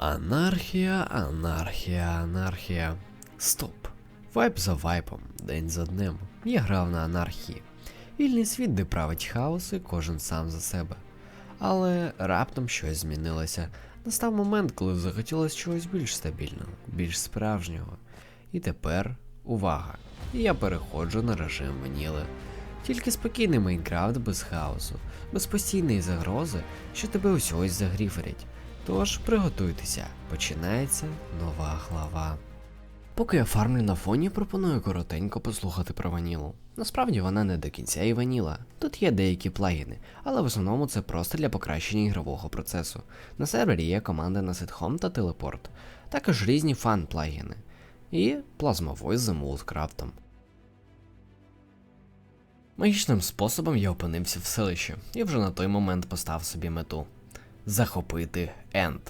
Анархія, анархія, анархія. Стоп. Вайп за вайпом, день за днем. Я грав на анархії. Вільний світ, де править хаос, і кожен сам за себе. Але раптом щось змінилося. Настав момент, коли захотілося чогось більш стабільного, більш справжнього. І тепер увага! Я переходжу на режим ваніли. Тільки спокійний Майнкрафт без хаосу, без постійної загрози, що тебе ось ось загріферять. Тож приготуйтеся, починається нова глава. Поки я фармлю на фоні, пропоную коротенько послухати про ванілу. Насправді вона не до кінця і ваніла. Тут є деякі плагіни, але в основному це просто для покращення ігрового процесу. На сервері є команди на ситхом та телепорт, також різні фан-плагіни і плазмовой з мулткрафтом. Магічним способом я опинився в селищі і вже на той момент поставив собі мету захопити Енд.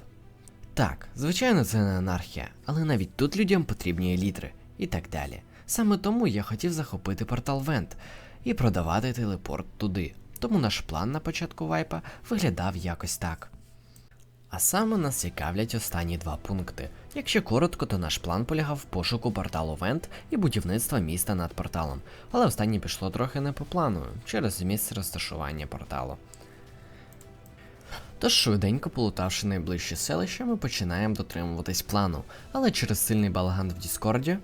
Так, звичайно, це не анархія, але навіть тут людям потрібні елітри і так далі. Саме тому я хотів захопити портал Вент і продавати телепорт туди. Тому наш план на початку вайпа виглядав якось так. А саме нас цікавлять останні два пункти. Якщо коротко, то наш план полягав в пошуку порталу Вент і будівництва міста над порталом, але останнє пішло трохи не по плану через місце розташування порталу. Тож швиденько полутавши найближче селище, ми починаємо дотримуватись плану, але через сильний балаган в Діскорді.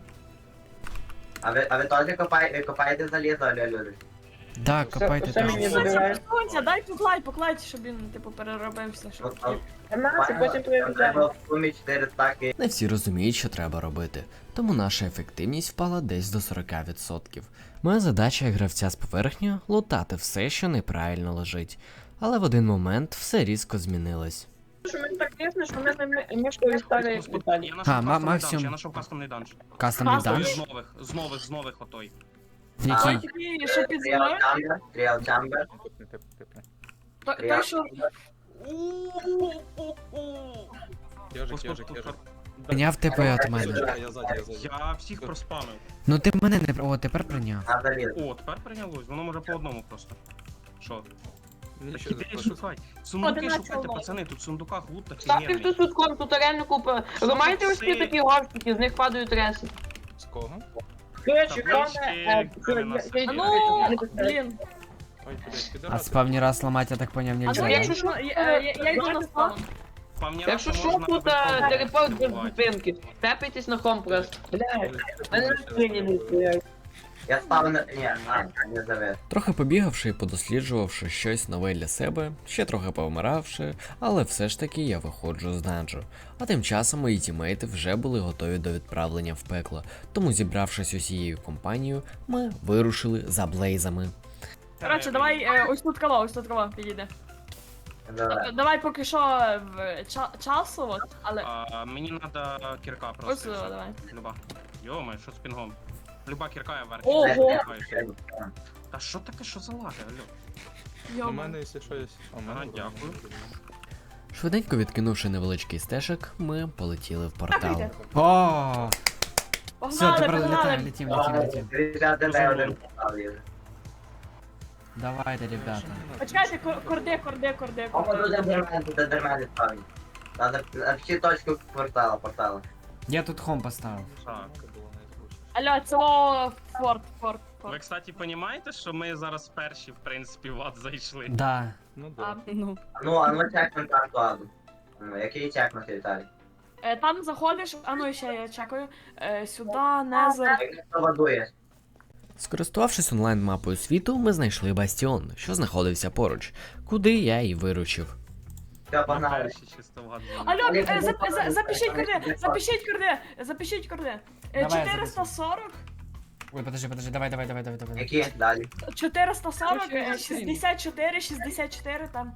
А ви, а ви теж копаєте, копаєте залізо, алло, люди? Да, копайте все. Сонця, дай поклай, поклай, щоб він, типу, переробився, щоб От, от, Нема, це потім твоє Треба в сумі 4 стаки. Не всі розуміють, що треба робити, тому наша ефективність впала десь до 40%. Моя задача як гравця з поверхні лутати все, що неправильно лежить. Але в один момент все різко змінилось. Що мені так ясно, що в мене літає Господи, Віталій. Я нашов А, ма- кастомний данж, я нашов кастомний данж. Кастомний Кастомний данж? З нових, з нових, з нових отой. Який? Такий, що під Тріал землею, то- Тріал той, що Ежик, Господи, ежик, ежик. Прийняв тебе від мене. Я сзади, я сзади. Я всіх проспамив. Ну ти мене не О, тепер прийняв. О, тепер прийнялось, воно може по одному просто. Що? Іди заходишь. шукай. Сундуки Одинадцять шукайте, пацани, тут в сундуках лут такий Ставте нервний. хтось тут ком, тут реально купа. Ви маєте ось ці такі горщики, з них падають реси. С кого? Коротше, А ну, блін. Ой, блядь, А пидорасы. спавні раз ламати, я так поняв, А ну, нельзя. якщо да? що, я, я, я йду на. Пам'ятаю, Якщо що, можна тут без телепорт без побувати. зупинки. Тепайтесь на хом просто. Блядь, мене на спині не стоять. Я став на... Ні, а, не завис. Трохи побігавши і подосліджувавши щось нове для себе, ще трохи повмиравши, але все ж таки я виходжу з данжу. А тим часом мої тімейти вже були готові до відправлення в пекло, тому зібравшись усією компанією, ми вирушили за блейзами. Коротше, давай, е, ось тут кава, ось тут кава підійде. Давай. Е, Давай поки що в ча- часу, от, але... А, мені треба кірка просто. сюди, давай. Люба. Йома, що з пінгом? Люба кірка я вверх. Ого! Та що таке, що за лаги, алло? У мене, якщо що, є. А, у мене Ага, дякую. Швиденько відкинувши невеличкий стежок, ми полетіли в портал. йде. О, все, Погнали, тепер летаємо, погнали. летім, летім, летім. Ребята, дай один поставлю. Давайте, ребята. Почекайте, кор- корде, корде, корде, О, тут корде. дермен, тут дермен ставить. Надо всі точку портала, портала. Я тут хом поставив. Так. Це було найзвучніше. Форт, Форт, Ви, Форт. кстати, розумієте, що ми зараз перші, в принципі, в ад зайшли? Да. Ну А, да. ну. Ну, а ну чекнем карту аду. Ну, Який чекнути, Віталій? Е, Там заходиш, а ну ще я чекаю. Е, Сюди, Незер. Як? Скористувавшись онлайн-мапою світу, ми знайшли бастіон, що знаходився поруч, куди я і виручив. Все, погнали. перші чисто в ад зайшли. Алло, е, зап- за- запишіть корде, запишіть корде, запишіть корде. Е, Давай, 440, Ой, подожди, подожди, давай, давай, давай, давай, давай. Які? Далі. 440, е, 64, 64 там,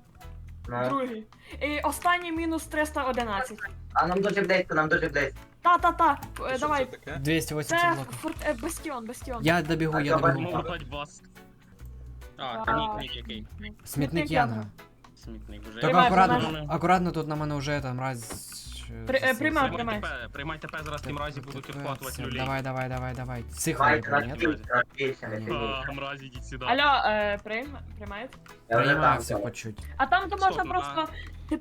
Ну. другий. І останній мінус 311. А нам дуже близько, нам дуже близько. Та-та-та, Це е, давай. це 280 Це блоків. форт, е, бастіон, бастіон. Я добігу, я добігу. Брать бас? А, канік, нік який. Смітник Янга. Смітник вже. Так акуратно, акуратно тут на мене вже там раз При- е, приймай. Приймайте П, приймайте П, зараз тим разі буду Все, підхватувати люлей. Давай, давай, давай, давай. Цих Давайте ні? напійся, напійся, не сидіть. А, мразі, йдіть сюди. Алло, е, прийм, приймають? Я вже Приймаю там. все по чуть. А там то можна Стоп, просто. Я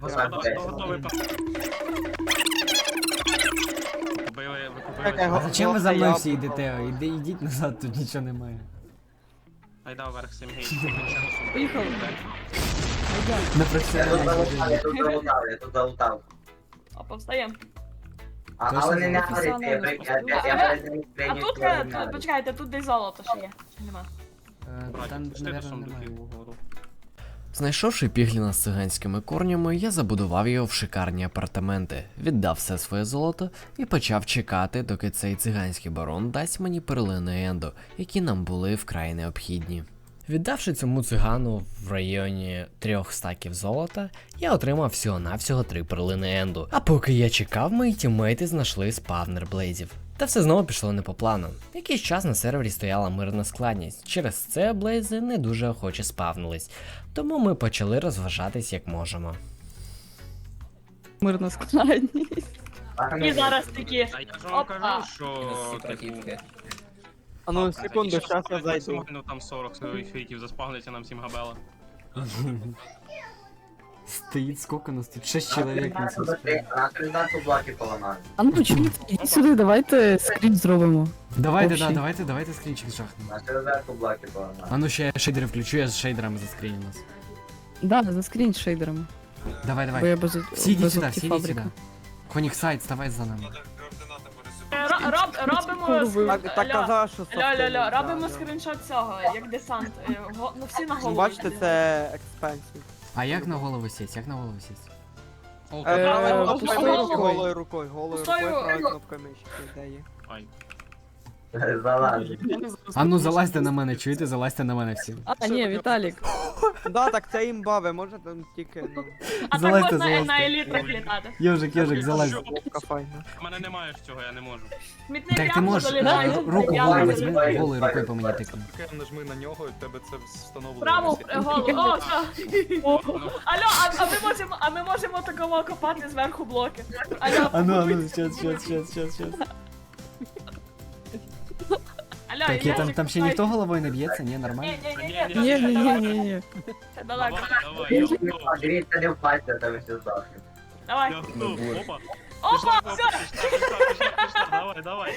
Господа, хто готовий побили. Чекай, А зачем ви за мною всі йдете? Іди, ідіть назад, тут нічого немає. Айда вверх, Сергій. Поїхали. На Я тут залутав, я тут залутав, я тут залутав. А повстаємо. А, Точно але не не я при- я- я- я перед ним А тут, е, тут, почекайте, тут десь золото ще є. Чи нема? Е, Там, наверное, немає. угоду. Знайшовши пігліна з циганськими корнями, я забудував його в шикарні апартаменти, віддав все своє золото і почав чекати, доки цей циганський барон дасть мені перлини ендо, які нам були вкрай необхідні. Віддавши цьому цигану в районі трьох стаків золота, я отримав всього-навсього три перлини енду. А поки я чекав, мої тіммейти знайшли спавнер блейзів. Та все знову пішло не по плану. Якийсь час на сервері стояла мирна складність. Через це блейзи не дуже охоче спавнились. Тому ми почали розважатись як можемо. Мирна складність. І зараз такі. А я ж вам Опа. кажу, що... типу, А ну секунду, щас я зайду. максимально там 40 фейків, заспавниться нам всім габела. Стоїть, сколько нас тут? Шесть чоловік на цьому Тут На блоки поламали. А ну чому іди сюди, давайте скрін зробимо. Давайте, да, Общий. давайте, давайте скрінчик жахнемо. На кандидату блоки поламали. А ну ще я шейдери включу, я з шейдерами заскріню нас. Да, заскрінь шейдерами. Давай, Бо давай. я без Всі йдіть без сюди, всі йдіть сюди. Конік сайт, ставай за нами. Е, ро- роб- Робимо Курви. Так, ск- так Ля- казав, що Ля, ля, ля, робимо да, скріншот цього, як десант. Е, го- Ну всі на голову. Бачите, це експенсів. А як на голову сість? Як на голову сість? Е, Правою голою рукою, рукою. голою рукою, голою Пустою рукою, правою кнопкою мишки, де є. Ай. Залазить. А ну залазьте на мене, чуєте? Залазьте на мене всі. А, ні, Віталік. Да, так це імба, ви можете ну, тільки, ну, А так Залазьте, можна залазьте. на елітрах літати. Йожик, йожик, залазь. файна. У мене немає ж цього, я не можу. Смітник Так ти можеш ру- руку я долітаю. візьми, голою рукою по мені тикни. Таке нажми на нього, і в тебе це встановлено. Право висить. е, голову. О, що? Алло, а, а ми можемо, а ми можемо такого копати зверху блоки. Алло, А ну, а ну, щас, щас, щас, щас, щас. алло, Так, я там, Ясик, там ще стой. ніхто головою не б'ється, ні, Ні, нормально? ні, ні, Ні, ні, Ні, ні, ні, ні, ні. Це далеко. Давай, давай, я готов. Дивіться, не впасться, то ви всі здохнете. Давай. Я готов. Опа. Опа, Пішла, все. пішла, пішла, пішла, пішла. Давай, давай.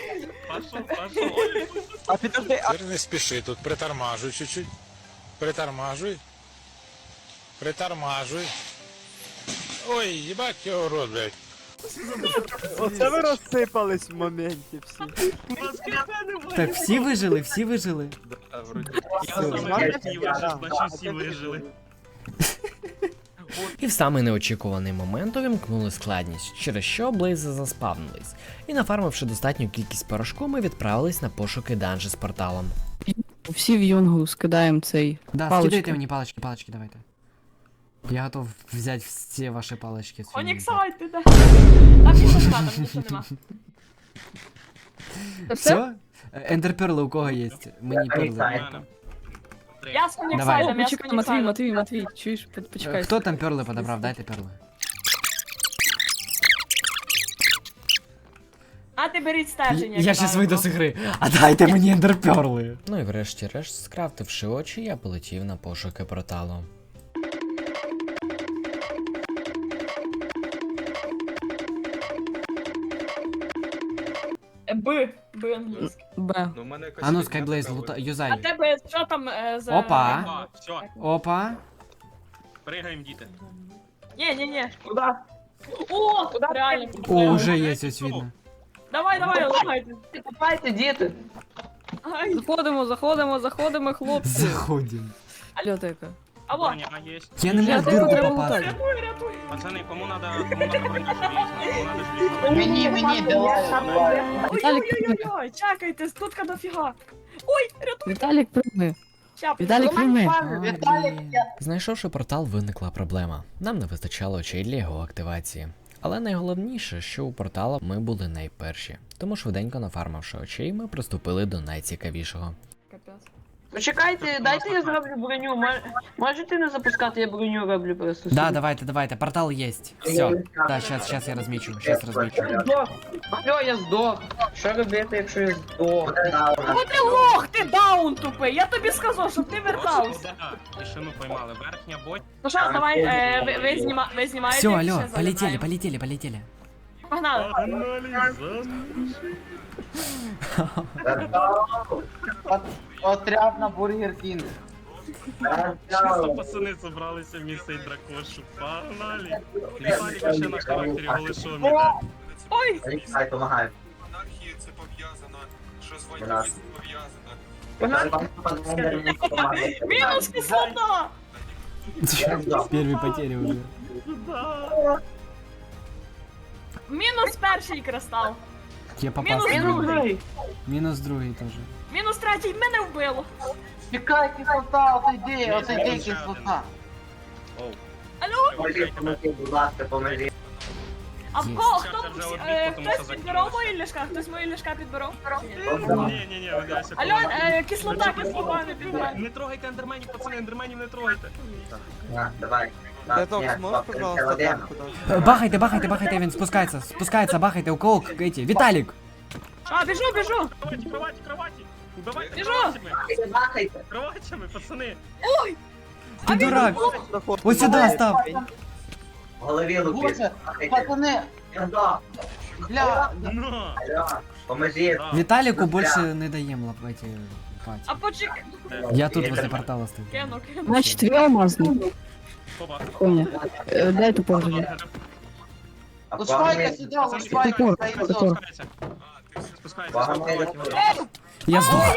Пошел, пошел. Ой, А підожди, а Теперь не спеши, тут притормаживай чуть-чуть. Притормаживай. Притормаживай. Ой, ебать его в рот, блядь. Оце ви розсипались в моменті всі. Так, всі вижили, всі вижили. Да, вроді. Я саме хотів, значить всі вижили. І в самий неочікуваний момент увімкнули складність, через що блейзи заспавнились. І нафармивши достатню кількість порошку, ми відправились на пошуки данжі з порталом. Всі в юнгу скидаємо цей. Да, скидайте мені палочки, палочки давайте. Я готов взять все ваши палочки. отсюда. Оніксайт, ти де? Там нічого нема, там нічого нема. Все? Ендерперли у кого є? Мені перли. Оніксайт. Я з О, Оніксайдом, я з почекай, Матвій. Матвій, Матвій, чуєш, По- почекай. Хто там перли подобрав? Дайте перли. А ти беріть стеження. Я щас вийду з ігри. А дайте мені ендерперли. Ну і врешті-решт, скрафтивши очі, я полетів на пошуки порталу. Б, Б англійське. Б. Ну, в мене якась А ну, фігня Skyblade, така лута... А юзай. тебе що там е, за... Опа. А, все, Опа. пригаємо, діти. Ні, ні, ні. Куда? О, реально. О, уже є, ось видно. Давай, давай, лагайте. Купайте, діти. Ай, Заходимо, заходимо, заходимо, хлопці. Заходим. Алло, тека. Алло. Броня є. Я не Я можу в дирку попасти. Рятуй, рятуй. Кому надо, кому надо броня желізна? Кому надо желізна? Мені, мені, Віталік, Ой-ой-ой, чекайте, стутка дофіга. Ой, рятуй. Віталік, прийми. Ща, Віталік, прийми. А, блін. Знайшовши портал, виникла проблема. Нам не вистачало очей для його активації. Але найголовніше, що у портала ми були найперші. Тому швиденько нафармивши очей, ми приступили до найцікавішого. Капець. Почекайте, дайте я зроблю броню. Мож- Можете не запускати, я броню роблю просто. Да, собі. давайте, давайте, портал есть. Все. Да, сейчас, сейчас я размечу, сейчас размечу. Здох. Алло, я здох. Що робити, якщо я здох? Ну ти лох, ти даун тупий. Я тобі сказав, щоб ти вертався. Тишину поймали. Верхня бот. Ну що, давай, е, ви, ви, зніма, ви знімаєте. Все, алло, полетели, полетели, полетели. Погнали. Отряд на Бургер Кінг. Чисто пацани собралися в місце дракошу. Погнали. Віталій ще на характері голишом іде. Ой, Хай помагає. Анархії це пов'язано. Що з війною війною пов'язано. мінус кислота. Первые потери уже. Мінус перший кристал. Я попал. Мінус другий. Минус другий тоже. Мінус третій, мене вбило. Чекай, кислота, отойди, отойди, кислота. Оу. Алло, будь ласка, поможіть. а в кого? Це Хто е, хтось підбирав мої ліжка? Хтось мої ліжка підбирав? Ні, ні, ні, Алло, е, кислота, кислота не підбирає. Не трогайте ендерменів, пацани, ендерменів не трогайте. На, давай. Детокс, можеш, пожалуйста, банку дати? Э, Бахайте, бахайте, бахайте, він спускается, спускается, бахайте, у кого к- эти, Виталик! А, біжу, біжу. Кроваті, кроваті, кроваті. Убивайте Біжу. кроватями. Махайте. Кроватями, пацани. Ты дурак! Вот сюда став! В голові лупіть. Боже, Махайте. пацани, Алло, бля, Ну. алло, поможіть. Браво. Виталику больше не даем лап эти пати. А почек... Я тут возле портала стою. Кину, кину. Значит, я алмазный. Опа. Понял. Э, дай эту пользу. А лучфайка сюди, лучфайка, Прикол, стоїть прикол. зон. Спускайся. Спускайся, Погнали. спускайся. Я сдох!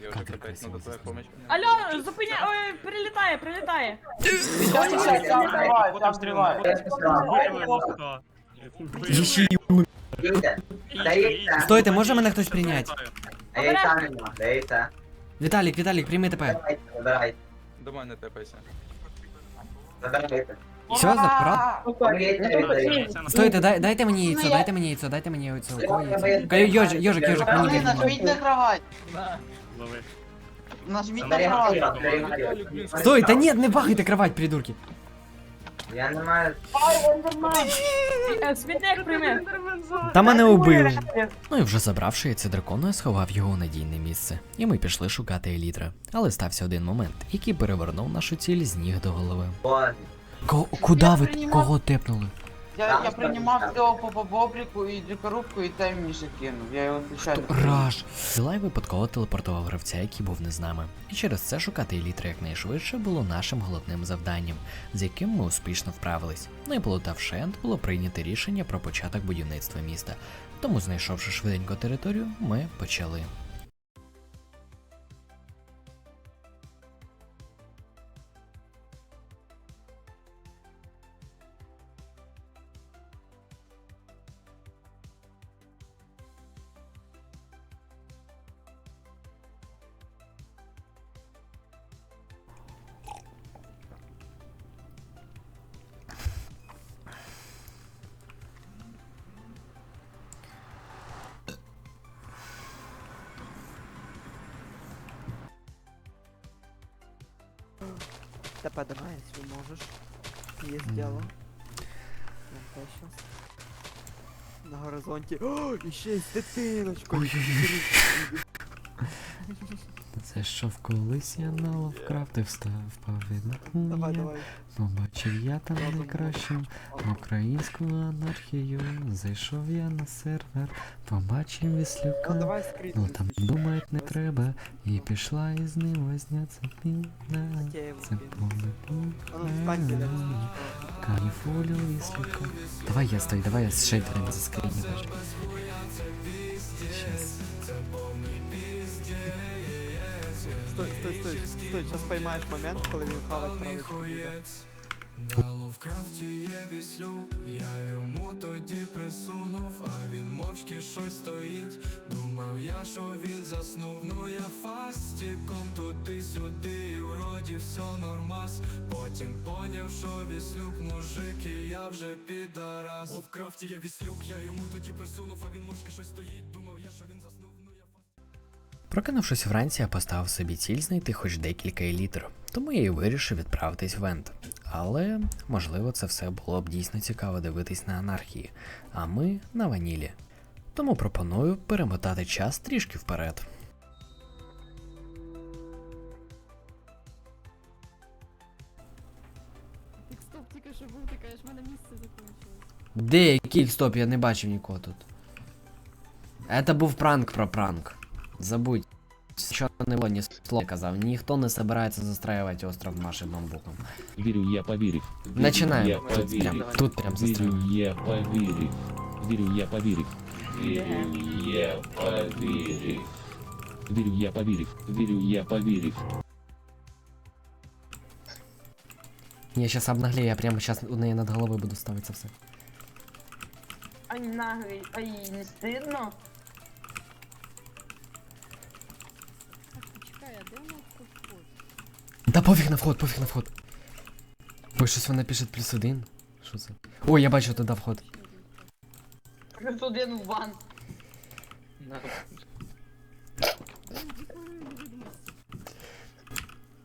Я Как вже ты опять красиво надо твоя здесь. помощь. Алло, зупиняй, ой, прилітає, прилітає. Щас, щас, щас, триває, Потім там стріл, триває. Вбили лоста. Вбили. Ещё Дійте. Ічка, Дається. ічка. Стойте, може мене хтось прийняти? А яйця нема, дається. Виталик, Виталик, прими ТП. Забирайте, забирайте. До мене тепайся. Що за прав? Стойте, дай, дайте мені яйцо, дайте мені яйцо, дайте мені яйцо. У кого яйцо? Ка- Йожик, йожик, йожик, мені Пацани, бігнемо. нажміть на кровать. Лови. Нажміть на кровать. Стой, та ні, не бахайте кровать, придурки. Я не маю. Е, Смітник прийми. Та мене убили. Ну і вже забравши яйце дракону, я сховав його у надійне місце. І ми пішли шукати елітра. Але стався один момент, який перевернув нашу ціль з ніг до голови. Боже. Ко- куди ви кого тепнули? Я, я приймав цього по бобрику і коробку, і те мені ще кинув. Я його звичайно. Раш! Зилай випадково телепортував гравця, який був не з нами. І через це шукати елітра якнайшвидше було нашим головним завданням, з яким ми успішно вправились. Ну і полутавши Енд, було прийнято рішення про початок будівництва міста. Тому, знайшовши швиденько територію, ми почали. Та поднимайся, можешь. Есть дело. Ну, щас. На горизонте. О, еще есть дитиночка. Це що колись я на лавкрафти встав, від Давай, давай. Побачив я там найкращим українську анархію. Зайшов я на сервер, побачив Ну віслюка. давай скрізь. Ну там думать не треба, і пішла із ним возня це піна. Затеємо, Це А ну. Каніфолю віслюка. Давай я стой, давай я з шейтером заскріню даже. Щас. стой, стой, стой, стой, стой, сейчас поймаєш момент, коли він хавать правий. Головкрафті є віслю, я йому тоді присунув, а він мовчки щось стоїть. Думав я, що він заснув, ну я фастіком туди-сюди, і вроді все нормас. Потім поняв, що віслюк, мужик, і я вже підарас. Ловкрафті, є віслюк, я йому тоді присунув, а він мовчки щось стоїть. Думав я, що він заснув. Прокинувшись вранці, я поставив собі ціль знайти хоч декілька елітр, тому я і вирішив відправитись в Вент. Але можливо це все було б дійсно цікаво дивитись на анархії, а ми на ванілі. Тому пропоную перемотати час трішки вперед. Стоп, тільки що був, ти кажеш, в мене місце закінчилось. Де кік, стоп, я не бачив нікого тут. Це був пранк про пранк. Забудь. Що не було, ні слова казав. Ніхто не собирається застраювати остров нашим бамбуком. Вірю, я повірив. Вірю, Начинаємо. Я Тут повірив. прям, тут прям застраюємо. Вірю, я повірив. Вірю, я повірив. Вірю, я повірив. Вірю, я повірив. Вірю, я повірив. Я сейчас обнаглею, я прямо сейчас у неї над головою буду ставити це все. Ай, наглий, ай, не стидно. Да пофіг на вход, пофіг на вход. Ой, щось вона пише плюс один. Що це? Ой, я бачу туди вход. Плюс один в ван.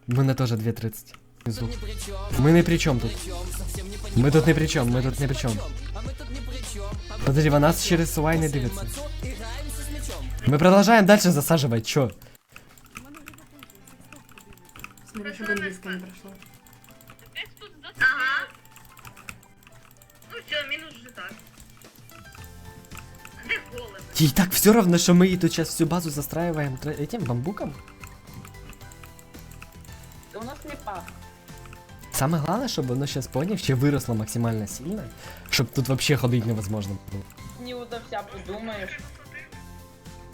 У мене теж 2.30. Внизу. Ми не при чому тут. Ми тут не при чому, ми тут не при чому. Подожди, вона через UI не дивиться. Ми продовжуємо далі засаджувати, чо? Смотри, щоб англійська не пройшла. Ага. Ну все, мінус вже так. Де голим? Їй так все равно, що ми їй тут зараз всю базу застраиваем тр- этим бамбуком. Це у нас не пах. Самое главное, щоб воно зараз поняв, ще виросло максимально сильно, щоб тут вообще ходити невозможно було. Не ото вся подумаєш.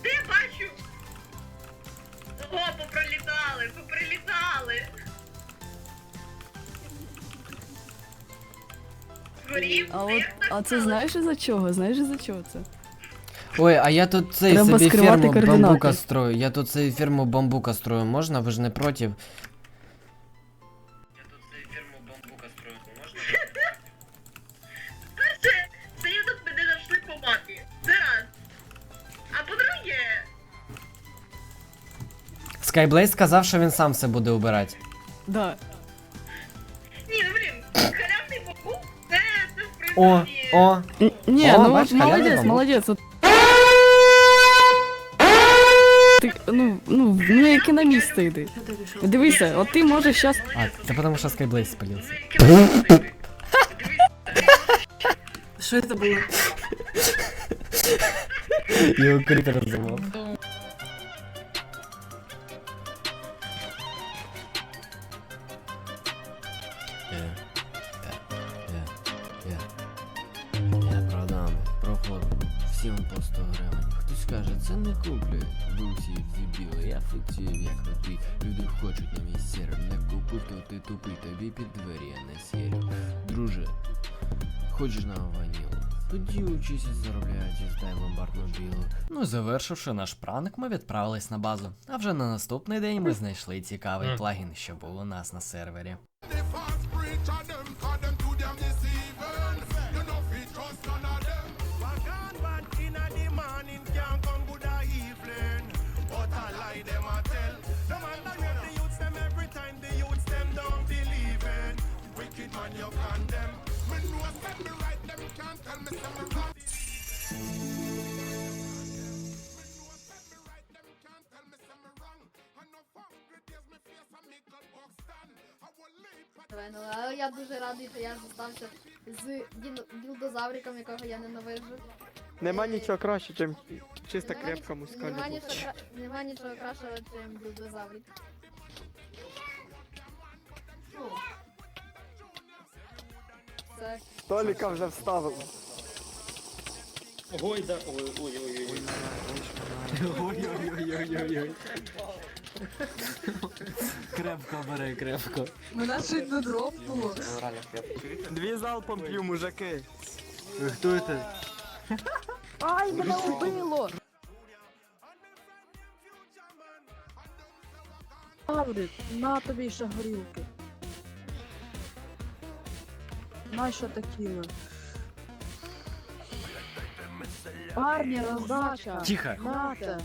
Де бачу? О, попролітали, поприлітали. А от, а це знаєш із-за чого? Знаєш із-за чого це? Ой, а я тут цей Треба собі скривати ферму координати. бамбука строю. Я тут цей ферму бамбука строю, можна? Ви ж не проти? Я тут? Перше, це я мене знайшли по мапі. Це раз. А по-друге, Скайблейд сказав, що він сам все буде убирати. Да. ні, ну блін, халявний бабу, О, о, Н- Ні, О, ну бач, от халявний молодець, бамбук. молодець. От... Ти, ну, ну, ну яке на місце йди. Дивися, от ти можеш зараз а, це потому що Скайблейд спалився. Що це було? Його кріпер розірвав. Хочеш на ванілу? Тоді заробляють і здай ломбардну білу. Ну, завершивши наш пранк, ми відправились на базу. А вже на наступний день ми знайшли цікавий плагін, що був у нас на сервері. Але я дуже радий, що я зостався з ділдозавриком, якого я ненавиджу. Нема нічого краще, ніж чиста крепка нічого, нема нічого кращого, ніж ділдозаврик. Це Толіка вже вставили. Ой, да, ой, ой, ой, ой. Ой-ой-ой-ой-ой. Крепко бери, крепко. Мене чуть не дропнуло. Дві залпом п'ю, мужики. Хто це? Ай, мене убило! Аврик, на тобі ще горілки. На що такі? Парні, роздача. Тихо. Нате.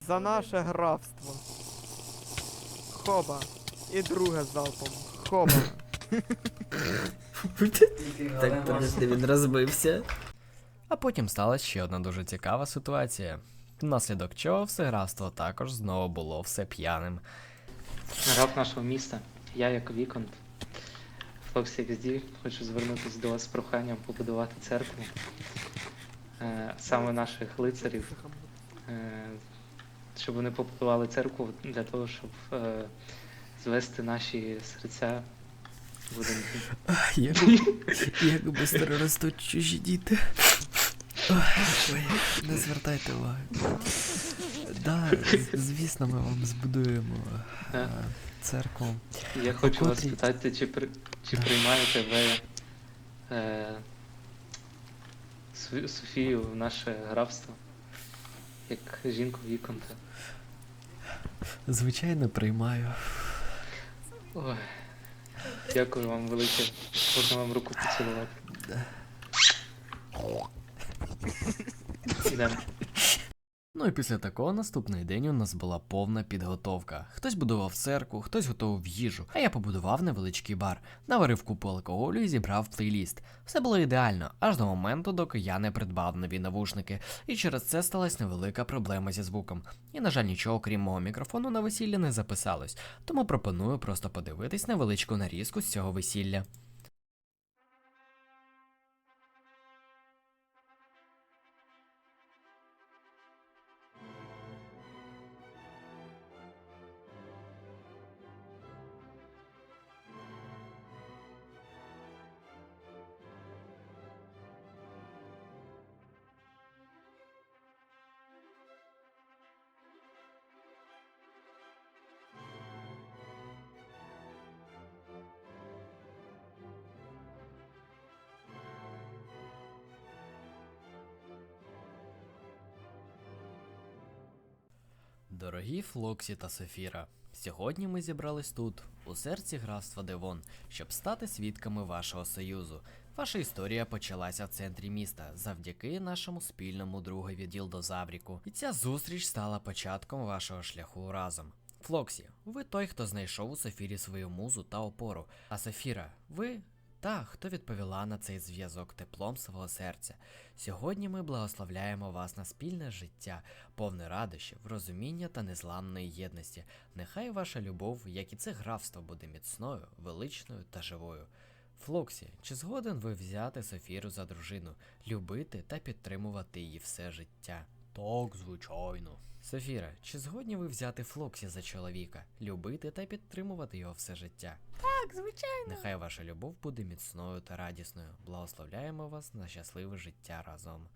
За наше графство. Хоба. І друге залпом. Хоба. Так, подожди, він розбився. А потім сталася ще одна дуже цікава ситуація. Внаслідок чого все графство також знову було все п'яним. Граф нашого міста, я як Віконт, Фоксі XD, хочу звернутися до вас з проханням побудувати церкву. Е, саме наших лицарів, е, щоб вони побудували церкву для того, щоб е, звести наші серця. Як, як быстро ростуть чужі діти. Ой, не звертайте уваги. Да, звісно, ми вам збудуємо Е, е, церкву. Я хочу вас котрій- спитати, чи, при, чи приймаєте ви е, Софі- Софію в наше графство як жінку Віконта? Звичайно, приймаю. Ой, дякую вам велике. Можна вам руку поцілувати. Ну і після такого наступний день у нас була повна підготовка. Хтось будував церкву, хтось готував їжу, а я побудував невеличкий бар, наварив купу алкоголю і зібрав плейліст. Все було ідеально, аж до моменту, доки я не придбав нові навушники, і через це сталася невелика проблема зі звуком. І, на жаль, нічого крім мого мікрофону на весіллі не записалось, тому пропоную просто подивитись невеличку нарізку з цього весілля. Дорогі Флоксі та Софіра, сьогодні ми зібрались тут, у серці графства Девон, щоб стати свідками вашого союзу. Ваша історія почалася в центрі міста завдяки нашому спільному другові Ділдозавріку. І ця зустріч стала початком вашого шляху разом. Флоксі, ви той, хто знайшов у Софірі свою музу та опору. А Софіра, ви та, хто відповіла на цей зв'язок теплом свого серця. Сьогодні ми благословляємо вас на спільне життя, повне радощів, розуміння та незламної єдності. Нехай ваша любов, як і це графство, буде міцною, величною та живою. Флоксі, чи згоден ви взяти Софіру за дружину, любити та підтримувати її все життя? Так, звичайно. Софіра, чи згодні ви взяти Флоксі за чоловіка, любити та підтримувати його все життя? Так, звичайно. Нехай ваша любов буде міцною та радісною. Благословляємо вас на щасливе життя разом.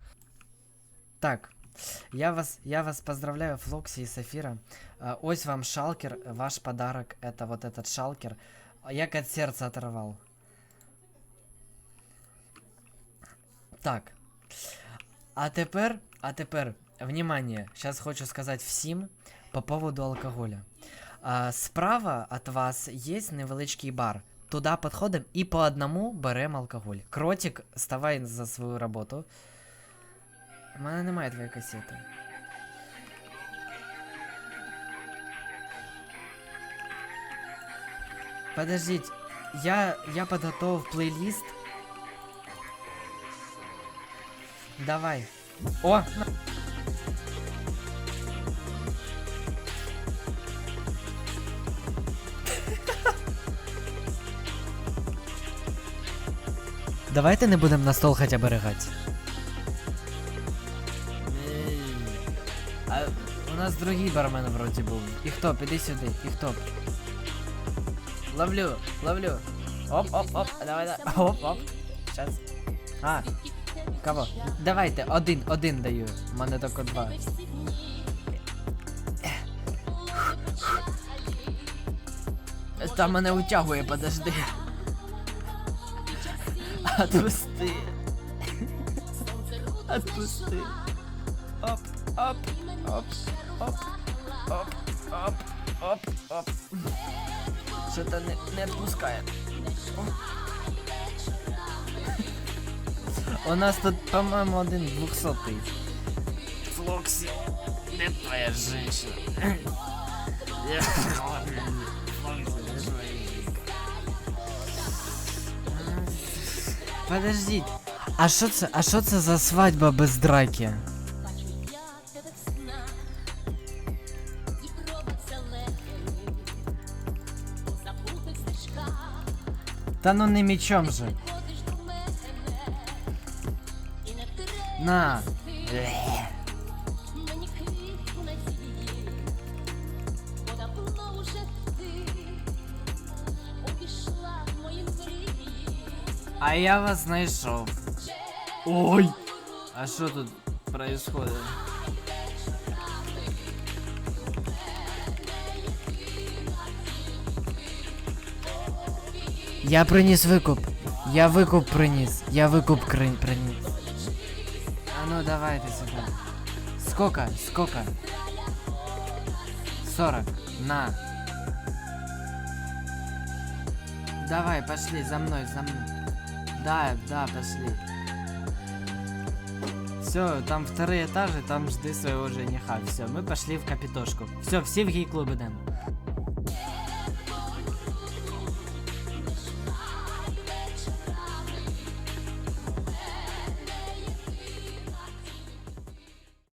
Так, я вас, я вас поздравляю, Флокси и Сафира. Ось вам шалкер, ваш подарок, это вот этот шалкер. Я от сердца оторвал. Так. А тепер, а тепер, внимание, сейчас хочу сказать всім по поводу алкоголя. А, справа от вас є невеличкий бар. Туди підходимо і по одному беремо алкоголь. Кротик, ставай за свою роботу. У мене немає твоєї касети. Подождіть, я, я підготовив плейліст. Давай. О! Давайте не будемо на стол хоча б ригати. А у нас другий бармен вроді був. І хто? Піди сюди, і хто? Ловлю, ловлю. Оп, оп, оп, давай, давай. Оп, оп. Сейчас. А, кого? Давайте, один, один даю. У мене тільки два. Там мене утягує, подожди. Отпусти. Отпусти. Оп, оп, оп, оп, оп, оп, оп, оп. Що-то не, не відпускає. О. У нас тут, по-моему, один двухсотый. Флокси, где твоя женщина? Подождіть, а що це, а що це за свадьба без драки? Та ну не мечом же. На. А я вас знайшов. Ой! А що тут происходит? Я приніс викуп. Я викуп приніс. Я викуп крин приніс. А ну давайте сюда. Сколько? Сколько? 40. На. Давай, пошли за мной, за мной. Да, да, пошли. Все, там второй этаж, и там жди своего жениха. Все, мы пошли в капитошку. Все, все в гей-клуб идем.